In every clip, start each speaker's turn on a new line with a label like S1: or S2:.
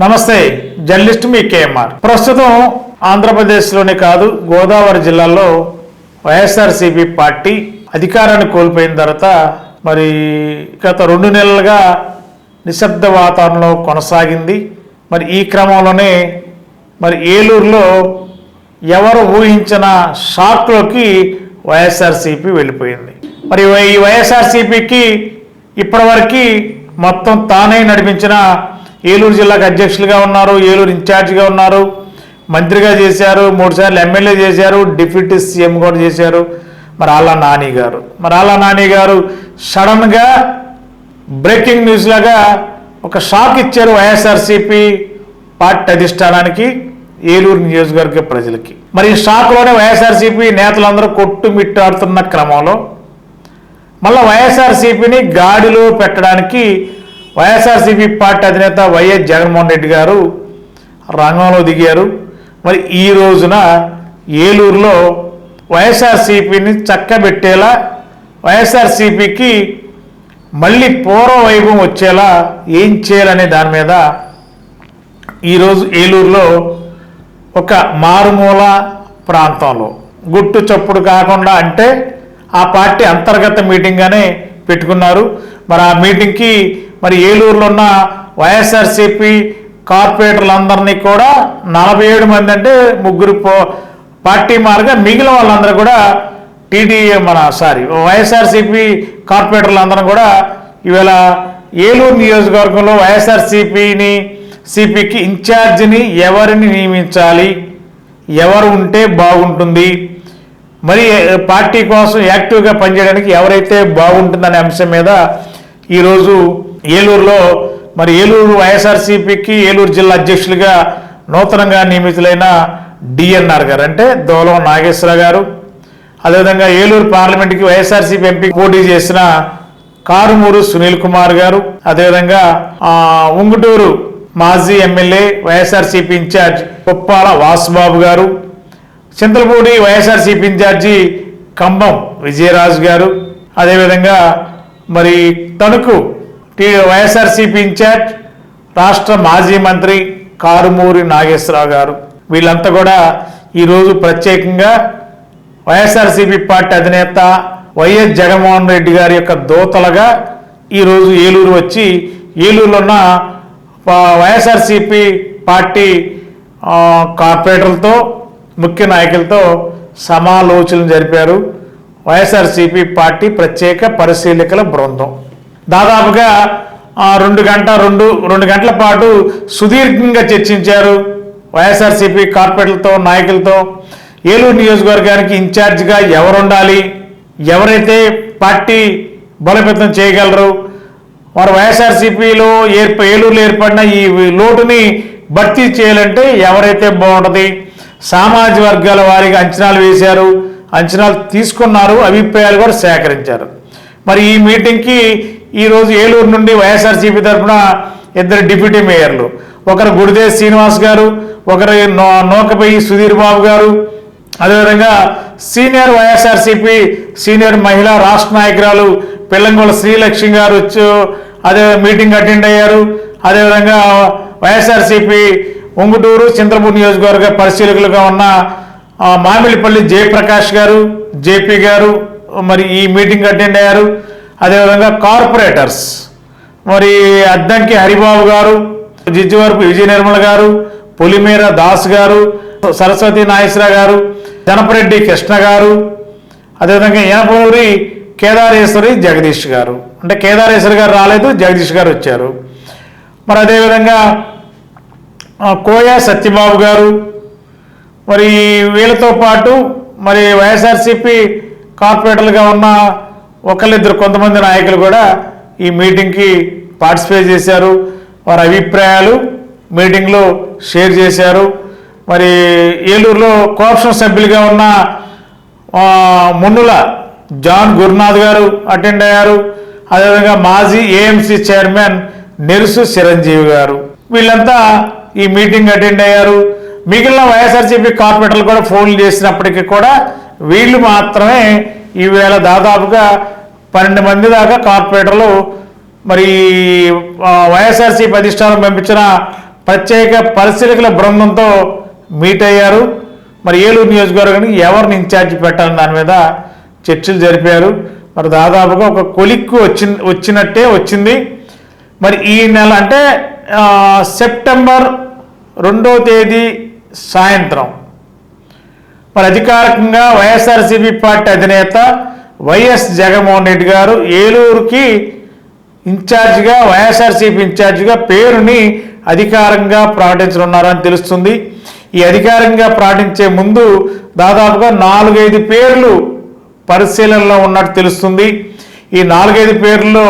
S1: నమస్తే జర్నలిస్ట్ మీ కేఎంఆర్. ప్రస్తుతం ఆంధ్రప్రదేశ్లోనే కాదు గోదావరి జిల్లాలో వైఎస్ఆర్సీపీ పార్టీ అధికారాన్ని కోల్పోయిన తర్వాత మరి గత రెండు నెలలుగా నిశ్శబ్ద వాతావరణంలో కొనసాగింది. మరి ఈ క్రమంలోనే మరి ఏలూరులో ఎవరు ఊహించిన షాక్లోకి వైఎస్ఆర్సీపీ వెళ్ళిపోయింది. మరి ఈ వైఎస్ఆర్సీపీకి ఇప్పటివరకు మొత్తం తానే నడిపించిన ఏలూరు జిల్లాకు అధ్యక్షులుగా ఉన్నారు ఏలూరు ఇన్ఛార్జిగా ఉన్నారు మంత్రిగా చేశారు మూడుసార్లు ఎమ్మెల్యే చేశారు డిప్యూటీ సీఎం కూడా చేశారు. మరి అలా నాని గారు. మరి అలా నాని గారు సడన్గా బ్రేకింగ్ న్యూస్ లాగా ఒక షాక్ ఇచ్చారు వైఎస్ఆర్సీపీ పార్టీ అధిష్టానానికి ఏలూరు నియోజకవర్గ ప్రజలకి. మరి ఈ షాక్లోనే వైఎస్ఆర్సీపీ నేతలందరూ కొట్టుమిట్టాడుతున్న క్రమంలో మళ్ళీ వైఎస్ఆర్సీపీని గాడిలో పెట్టడానికి వైఎస్ఆర్సీపీ పార్టీ అధినేత వైఎస్ జగన్మోహన్ రెడ్డి గారు రంగంలో దిగారు. మరి ఈ రోజున ఏలూరులో వైఎస్ఆర్సీపీని చక్కబెట్టేలా వైఎస్ఆర్సీపీకి మళ్ళీ పూర్వ వైభవం వచ్చేలా ఏం చేయాలనే దాని మీద ఈరోజు ఏలూరులో ఒక మారుమూల ప్రాంతంలో గుట్టు చప్పుడు కాకుండా అంటే ఆ పార్టీ అంతర్గత మీటింగ్గానే పెట్టుకున్నారు. మరి ఆ మీటింగ్కి మరి ఏలూరులో ఉన్న వైఎస్ఆర్సిపి కార్పొరేటర్లందరినీ కూడా నలభై ఏడు మంది అంటే ముగ్గురు పార్టీ మార్గా మిగిలిన వాళ్ళందరూ కూడా టీడీఏ మన సారీ వైఎస్ఆర్సీపీ కార్పొరేటర్లందరం కూడా ఇవాళ ఏలూరు నియోజకవర్గంలో వైఎస్ఆర్సీపీని సిపికి ఇన్ఛార్జిని ఎవరిని నియమించాలి? ఎవరు ఉంటే బాగుంటుంది? మరి పార్టీ కోసం యాక్టివ్గా పనిచేయడానికి ఎవరైతే బాగుంటుందనే అంశం మీద ఈరోజు ఏలూరులో మరి ఏలూరు వైఎస్ఆర్సీపీకి ఏలూరు జిల్లా అధ్యక్షులుగా నూతనంగా నియమితులైన డిఎన్ఆర్ గారు అంటే దోలం నాగేశ్వర గారు. అదేవిధంగా ఏలూరు పార్లమెంట్కి వైఎస్ఆర్సీపీ ఎంపీ పోటీ చేసిన కారుమూరు సునీల్ కుమార్ గారు. అదేవిధంగా ఉంగుటూరు మాజీ MLA YSRCP incharge Kuppala Vasubabu garu. Chintalapudi YSRCP incharge Kambam Vijayaraju garu. అదేవిధంగా మరి తణుకు టీ వైఎస్ఆర్సీపీ ఇన్ఛార్జ్ రాష్ట్ర మాజీ మంత్రి కారుమూరి నాగేశ్వరరావు గారు. వీళ్ళంతా కూడా ఈరోజు ప్రత్యేకంగా వైఎస్ఆర్సీపీ పార్టీ అధినేత వైఎస్ జగన్మోహన్ రెడ్డి గారి యొక్క దోతలుగా ఈరోజు ఏలూరు వచ్చి ఏలూరులో ఉన్న వైఎస్ఆర్సీపీ పార్టీ కార్పొరేటర్లతో ముఖ్య నాయకులతో సమాలోచనలు జరిపారు. వైఎస్ఆర్సీపీ పార్టీ ప్రత్యేక పరిశీలికల బృందం. దాదాపుగా రెండు గంట రెండు రెండు గంటల పాటు సుదీర్ఘంగా చర్చించారు వైఎస్ఆర్సీపీ కార్పొరేట్లతో నాయకులతో. ఏలూరు నియోజకవర్గానికి ఇన్ఛార్జిగా ఎవరు ఉండాలి ఎవరైతే పార్టీ బలోపేతం చేయగలరు? వారు వైఎస్ఆర్సీపీలో ఏర్ప ఏలూరులో ఏర్పడిన ఈ లోటుని భర్తీ చేయాలంటే ఎవరైతే బాగుంటుంది? సామాజిక వర్గాల వారికి అంచనాలు వేశారు అంచనాలు తీసుకున్నారు అభిప్రాయాలు కూడా సేకరించారు. మరి ఈ మీటింగ్కి ఈరోజు ఏలూరు నుండి వైఎస్ఆర్సీపీ తరఫున ఇద్దరు డిప్యూటీ మేయర్లు. ఒకరు గుడిదేవ్ శ్రీనివాస్ గారు ఒకరు నో సుధీర్ బాబు గారు. అదేవిధంగా సీనియర్ వైఎస్ఆర్సీపీ సీనియర్ మహిళా రాష్ట్ర నాయకురాలు పిల్లంగోళ శ్రీలక్ష్మి గారు వచ్చి అదే మీటింగ్ అటెండ్ అయ్యారు. అదేవిధంగా వైఎస్ఆర్సీపీ ఉంగుటూరు చింతలపూడి నియోజకవర్గ పరిశీలకులుగా ఉన్న మామిడిపల్లి జయప్రకాష్ గారు జేపీ గారు మరి ఈ మీటింగ్ అటెండ్ అయ్యారు. అదేవిధంగా కార్పొరేటర్స్. మరి అద్దంకి హరిబాబు గారు జిజ్జివరపు విజయ నిర్మల గారు పొలిమేర దాస్ గారు సరస్వతి నాగేశ్వర గారు జనపరెడ్డి కృష్ణ గారు అదేవిధంగా ఏనపూరి కేదారేశ్వరి జగదీష్ గారు. అంటే కేదారేశ్వరి గారు రాలేదు జగదీష్ గారు వచ్చారు. మరి అదేవిధంగా కోయ సత్యబాబు గారు. మరి వీళ్ళతో పాటు మరి వైఎస్ఆర్సీపీ కార్పొరేటర్గా ఉన్న ఒకళ్ళిద్దరు కొంతమంది నాయకులు కూడా ఈ మీటింగ్కి పార్టిసిపేట్ చేశారు. వారి అభిప్రాయాలు మీటింగ్లో షేర్ చేశారు. మరి ఏలూరులో కోఆప్షన్ సభ్యులుగా ఉన్న మున్నుల జాన్ గురునాథ్ గారు అటెండ్ అయ్యారు. అదేవిధంగా మాజీ ఏఎంసీ చైర్మన్ నెరుసు చిరంజీవి గారు. వీళ్ళంతా ఈ మీటింగ్ అటెండ్ అయ్యారు. మిగిలిన వైఎస్ఆర్సీపీ కార్పొరేటర్లు కూడా ఫోన్లు చేసినప్పటికీ కూడా వీళ్ళు మాత్రమే ఈవేళ దాదాపుగా పన్నెండు మంది దాకా కార్పొరేటర్లు మరి వైఎస్ఆర్సీ వైఎస్ఆర్సీపీ అధిష్టానం పంపించిన ప్రత్యేక పరిశీలకుల బృందంతో మీట్ అయ్యారు. మరి ఏలూరు నియోజకవర్గానికి ఎవరిని ఇన్ఛార్జ్ పెట్టాలని దాని మీద చర్చలు జరిపారు. మరి దాదాపుగా ఒక కొలిక్కు వచ్చి వచ్చినట్టే వచ్చింది. మరి ఈ నెల అంటే సెప్టెంబర్ రెండో తేదీ సాయంత్రం. మరి అధికారికంగా వైఎస్ఆర్సీపీ పార్టీ అధినేత వైఎస్ జగన్మోహన్ రెడ్డి గారు ఏలూరుకి ఇన్ఛార్జిగా వైఎస్ఆర్సీపీ ఇన్ఛార్జిగా పేరుని అధికారంగా ప్రకటించనున్నారని తెలుస్తుంది. ఈ అధికారంగా ప్రకటించే ముందు దాదాపుగా నాలుగైదు పేర్లు పరిశీలనలో ఉన్నట్టు తెలుస్తుంది. ఈ నాలుగైదు పేర్లలో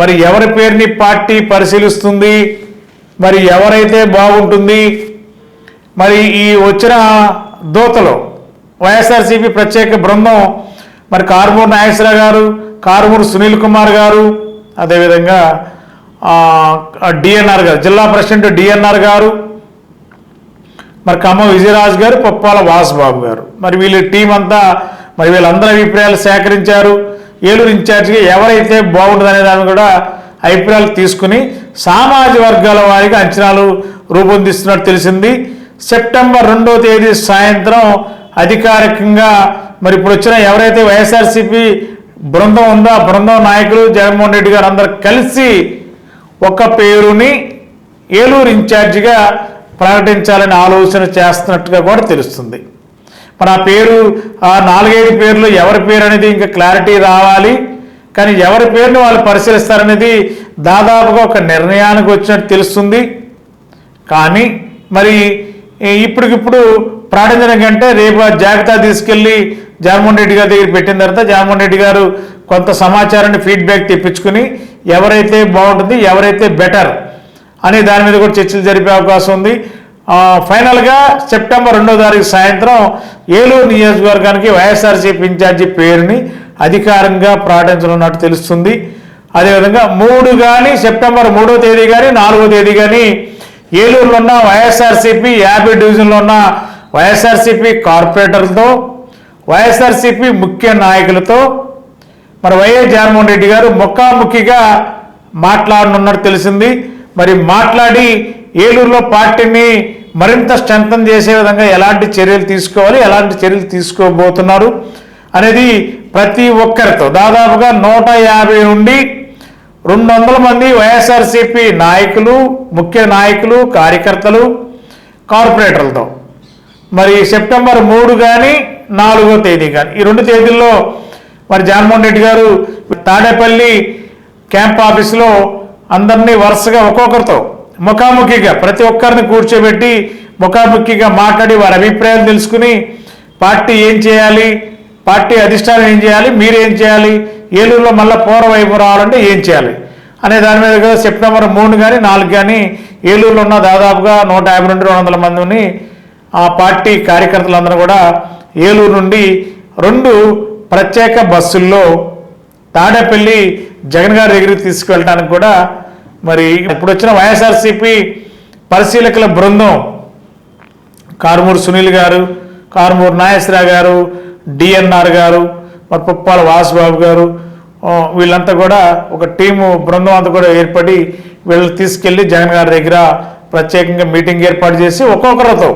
S1: మరి ఎవరి పేరుని పార్టీ పరిశీలిస్తుంది? మరి ఎవరైతే బాగుంటుంది? మరి ఈ వచ్చిన దూతలు వైఎస్ఆర్సీపీ ప్రత్యేక బృందం మరి కారుమూరు నాగేశ్వరరావు గారు కారుమూరు సునీల్ కుమార్ గారు అదేవిధంగా డిఎన్ఆర్ గారు జిల్లా ప్రెసిడెంట్ డిఎన్ఆర్ గారు మరి కమ్మ విజయరాజు గారు పొప్పాల వాసుబాబు గారు. మరి వీళ్ళ టీం అంతా మరి వీళ్ళందరి అభిప్రాయాలు సేకరించారు. ఏలూరు ఇన్ఛార్జిగా ఎవరైతే బాగుంటుందనే దాన్ని కూడా అభిప్రాయాలు తీసుకుని సామాజిక వర్గాల వారికి అంచనాలు రూపొందిస్తున్నట్టు తెలిసింది. సెప్టెంబర్ రెండో తేదీ సాయంత్రం అధికారికంగా మరి ఇప్పుడు వచ్చిన ఎవరైతే వైఎస్ఆర్సీపీ బృందం ఉందో ఆ బృందం నాయకులు జగన్మోహన్ రెడ్డి గారు అందరు కలిసి ఒక పేరుని ఏలూరు ఇన్ఛార్జిగా ప్రకటించాలని ఆలోచన చేస్తున్నట్టుగా కూడా తెలుస్తుంది. మరి ఆ పేరు ఆ నాలుగైదు పేర్లు ఎవరి పేరు అనేది ఇంకా క్లారిటీ రావాలి. కానీ ఎవరి పేరుని వాళ్ళు పరిశీలిస్తారనేది దాదాపుగా ఒక నిర్ణయానికి వచ్చినట్టు తెలుస్తుంది. కానీ మరి ఇప్పటికిప్పుడు ప్రకటించడం కంటే రేపు ఆ జాబితా జగన్మోహన్ రెడ్డి గారి దగ్గర పెట్టిన తర్వాత జగన్మోహన్ రెడ్డి గారు కొంత సమాచారాన్ని ఫీడ్బ్యాక్ తెప్పించుకుని ఎవరైతే బాగుంటుంది ఎవరైతే బెటర్ అనే దాని మీద కూడా చర్చలు జరిపే అవకాశం ఉంది. ఫైనల్గా సెప్టెంబర్ రెండో తారీఖు సాయంత్రం ఏలూరు నియోజకవర్గానికి వైఎస్ఆర్సీపీ ఇన్ఛార్జి పేరుని అధికారంగా ప్రకటించనున్నట్టు తెలుస్తుంది. అదేవిధంగా మూడు కానీ సెప్టెంబర్ మూడో తేదీ కానీ నాలుగో తేదీ కానీ ఏలూరులో ఉన్న వైఎస్ఆర్సీపీ యాభై డివిజన్లో ఉన్న వైఎస్ఆర్సీపీ కార్పొరేటర్లతో వైఎస్ఆర్సీపీ ముఖ్య నాయకులతో మరి వైఎస్ జగన్మోహన్ రెడ్డి గారు ముఖాముఖిగా మాట్లాడనున్నట్టు తెలిసింది. మరి మాట్లాడి ఏలూరులో పార్టీని మరింత స్ట్రెంగ్తన్ చేసే విధంగా ఎలాంటి చర్యలు తీసుకోవాలి ఎలాంటి చర్యలు తీసుకోబోతున్నారు అనేది ప్రతి ఒక్కరితో దాదాపుగా నూట యాభై నుండి రెండు వందల మంది వైఎస్ఆర్సీపీ నాయకులు ముఖ్య నాయకులు కార్యకర్తలు కార్పొరేటర్లతో. మరి సెప్టెంబర్ మూడు కానీ నాలుగో తేదీ కానీ ఈ రెండు తేదీల్లో మరి జగన్మోహన్ రెడ్డి గారు తాడేపల్లి క్యాంప్ ఆఫీసులో అందరినీ వరుసగా ఒక్కొక్కరితో ముఖాముఖిగా ప్రతి ఒక్కరిని కూర్చోబెట్టి ముఖాముఖిగా మాట్లాడి వారి అభిప్రాయాలు తెలుసుకుని పార్టీ ఏం చేయాలి పార్టీ అధిష్టానం ఏం చేయాలి మీరు ఏం చేయాలి ఏలూరులో మళ్ళీ పూర్వవైపు రావాలంటే ఏం చేయాలి అనే దాని మీద సెప్టెంబర్ మూడు కానీ నాలుగు కానీ ఏలూరులో ఉన్న దాదాపుగా నూట యాభై రెండు రెండు వందల మందిని ఆ పార్టీ కార్యకర్తలందరూ కూడా ఏలూరు నుండి రెండు ప్రత్యేక బస్సుల్లో తాడేపల్లి జగన్ గారి దగ్గరికి తీసుకువెళ్ళడానికి కూడా మరి ఇప్పుడు వచ్చిన వైఎస్ఆర్సీపీ పరిశీలకుల బృందం కారుమూరు సునీల్ గారు కారుమూరు నాగేశ్వరరావు గారు డిఎన్ఆర్ గారు మరి పుప్పాల వాసుబాబు గారు వీళ్ళంతా కూడా ఒక టీము బృందం అంతా కూడా ఏర్పడి వీళ్ళు తీసుకెళ్ళి జగన్ గారి దగ్గర ప్రత్యేకంగా మీటింగ్ ఏర్పాటు చేసి ఒక్కొక్కరితో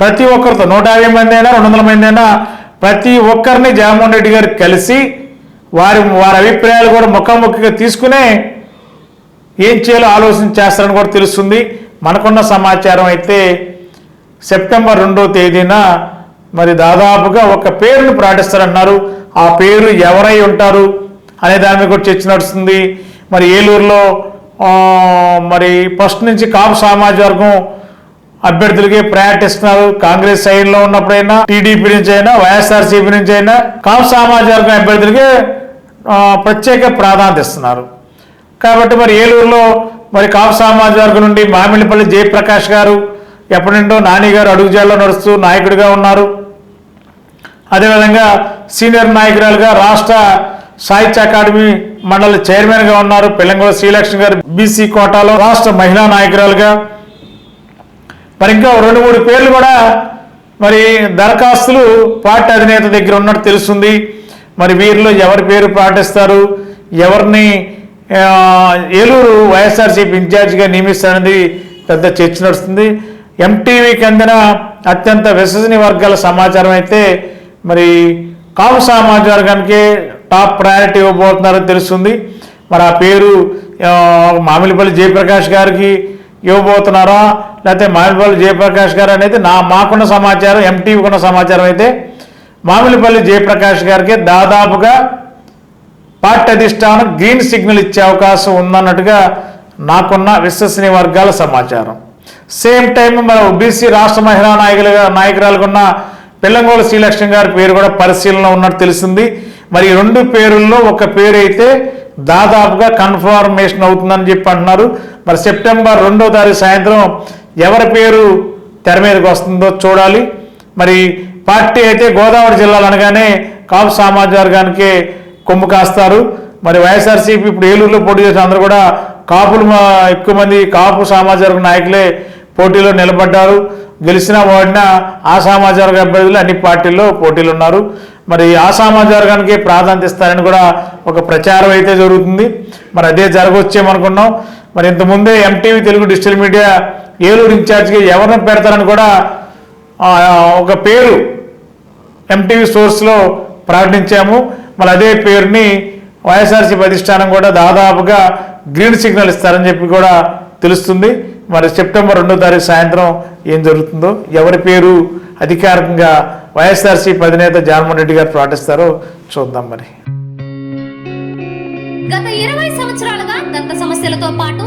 S1: ప్రతి ఒక్కరితో నూట యాభై మంది అయినా రెండు వందల మంది అయినా ప్రతి ఒక్కరిని జగన్మోహన్ రెడ్డి గారు కలిసి వారి వారి అభిప్రాయాలు కూడా ముఖాముఖిగా తీసుకునే ఏం చేయాలో ఆలోచన చేస్తారని కూడా తెలుస్తుంది. మనకున్న సమాచారం అయితే సెప్టెంబర్ రెండో తేదీన మరి దాదాపుగా ఒక పేరును ప్రకటిస్తారన్నారు. ఆ పేరు ఎవరై ఉంటారు అనే దాని మీద కూడా చర్చ నడుస్తుంది. మరి ఏలూరులో మరి ఫస్ట్ నుంచి కాపు సామాజిక వర్గం అభ్యర్థులకి ప్రయాటిస్తున్నారు కాంగ్రెస్ సైడ్లో ఉన్నప్పుడైనా టీడీపీ నుంచి అయినా వైఎస్ఆర్సీపీ నుంచి అయినా కాపు సామాజిక వర్గం అభ్యర్థులకి ప్రత్యేక ప్రాధాన్యత ఇస్తున్నారు. కాబట్టి మరి ఏలూరులో మరి కాపు సామాజిక వర్గం నుండి మామిడిపల్లి జయప్రకాష్ గారు ఎప్పటి నుండో నాని గారు అడుగుజాల్లో నడుస్తూ నాయకుడిగా ఉన్నారు. అదేవిధంగా సీనియర్ నాయకురాలుగా రాష్ట్ర సాహిత్య అకాడమీ మండలి చైర్మన్గా ఉన్నారు. పిల్లంగోల శ్రీలక్ష్మి గారు బీసీ కోటాలో రాష్ట్ర మహిళా నాయకురాలుగా మరి ఇంకా రెండు మూడు పేర్లు కూడా మరి దరఖాస్తులు పార్టీ అధినేత దగ్గర ఉన్నట్టు తెలుస్తుంది. మరి వీరిలో ఎవరి పేరు పాటిస్తారు? ఎవరిని ఏలూరు వైఎస్ఆర్సీపీ ఇన్ఛార్జిగా నియమిస్తారనేది పెద్ద చర్చ నడుస్తుంది. ఎంటీవీకి అందిన అత్యంత విశ్వసనీయ వర్గాల సమాచారం అయితే మరి కాపు సామాజిక వర్గానికి టాప్ ప్రయారిటీ ఇవ్వబోతున్నారని తెలుస్తుంది. మరి ఆ పేరు మామిలిపల్లి జయప్రకాష్ గారికి ఇవ్వబోతున్నారా? లేకపోతే మామిలిపల్లి జయప్రకాష్ గారు అనేది నా మాకున్న సమాచారం ఎంటీవీకున్న సమాచారం అయితే మామిలిపల్లి జయప్రకాష్ గారికి దాదాపుగా పార్టీ అధిష్టానం గ్రీన్ సిగ్నల్ ఇచ్చే అవకాశం ఉందన్నట్టుగా నాకున్న విశ్వసనీయ వర్గాల సమాచారం. సేమ్ టైం మన బీసీ రాష్ట్ర మహిళా నాయకులుగా నాయకురాలుగున్న పిల్లంగోలు పిల్లంగోల శ్రీలక్ష్మి గారి పేరు కూడా పరిశీలన ఉన్నట్టు తెలిసింది. మరి రెండు పేరుల్లో ఒక పేరు అయితే దాదాపుగా కన్ఫర్మేషన్ అవుతుందని చెప్పి అంటున్నారు. మరి సెప్టెంబర్ రెండో తారీఖు సాయంత్రం ఎవరి పేరు తెర మీదకి వస్తుందో చూడాలి. మరి పార్టీ అయితే గోదావరి జిల్లాలు అనగానే కాపు సామాజిక వర్గానికే కొమ్ము కాస్తారు. మరి వైఎస్ఆర్సీపీ ఇప్పుడు ఏలూరులో పోటీ చేసిన అందరూ కూడా కాపులు ఎక్కువ మంది కాపు సామాజిక వర్గ నాయకులే పోటీలో నిలబడ్డారు. గెలిచినా ఓడినా ఆ సామాజిక వర్గ అభ్యర్థులు అన్ని పార్టీల్లో పోటీలు ఉన్నారు. మరి ఆ సామాజిక వర్గానికి ప్రాధాన్యత ఇస్తారని కూడా ఒక ప్రచారం అయితే జరుగుతుంది. మరి అదే జరగవచ్చేమనుకున్నాం మరి ఇంతకుముందే MTV Telugu digital media Eluru ఇన్ఛార్జ్గా ఎవరిని పెడతారని కూడా ఒక పేరు ఎంటీవీ సోర్స్లో ప్రకటించాము. మళ్ళీ అదే పేరుని వైఎస్ఆర్సీపీ అధిష్టానం కూడా దాదాపుగా గ్రీన్ సిగ్నల్ ఇస్తారని చెప్పి కూడా తెలుస్తుంది. మరి సెప్టెంబర్ రెండో తారీఖు సాయంత్రం ఏం జరుగుతుందో ఎవరి పేరు అధికారికంగా వైఎస్ఆర్సీపీ అధినేత జగన్మోహన్ రెడ్డి గారు ప్రకటిస్తారో చూద్దాం మరి.
S2: గత ఇరవై సంవత్సరాలుగా దంత సమస్యలతో పాటు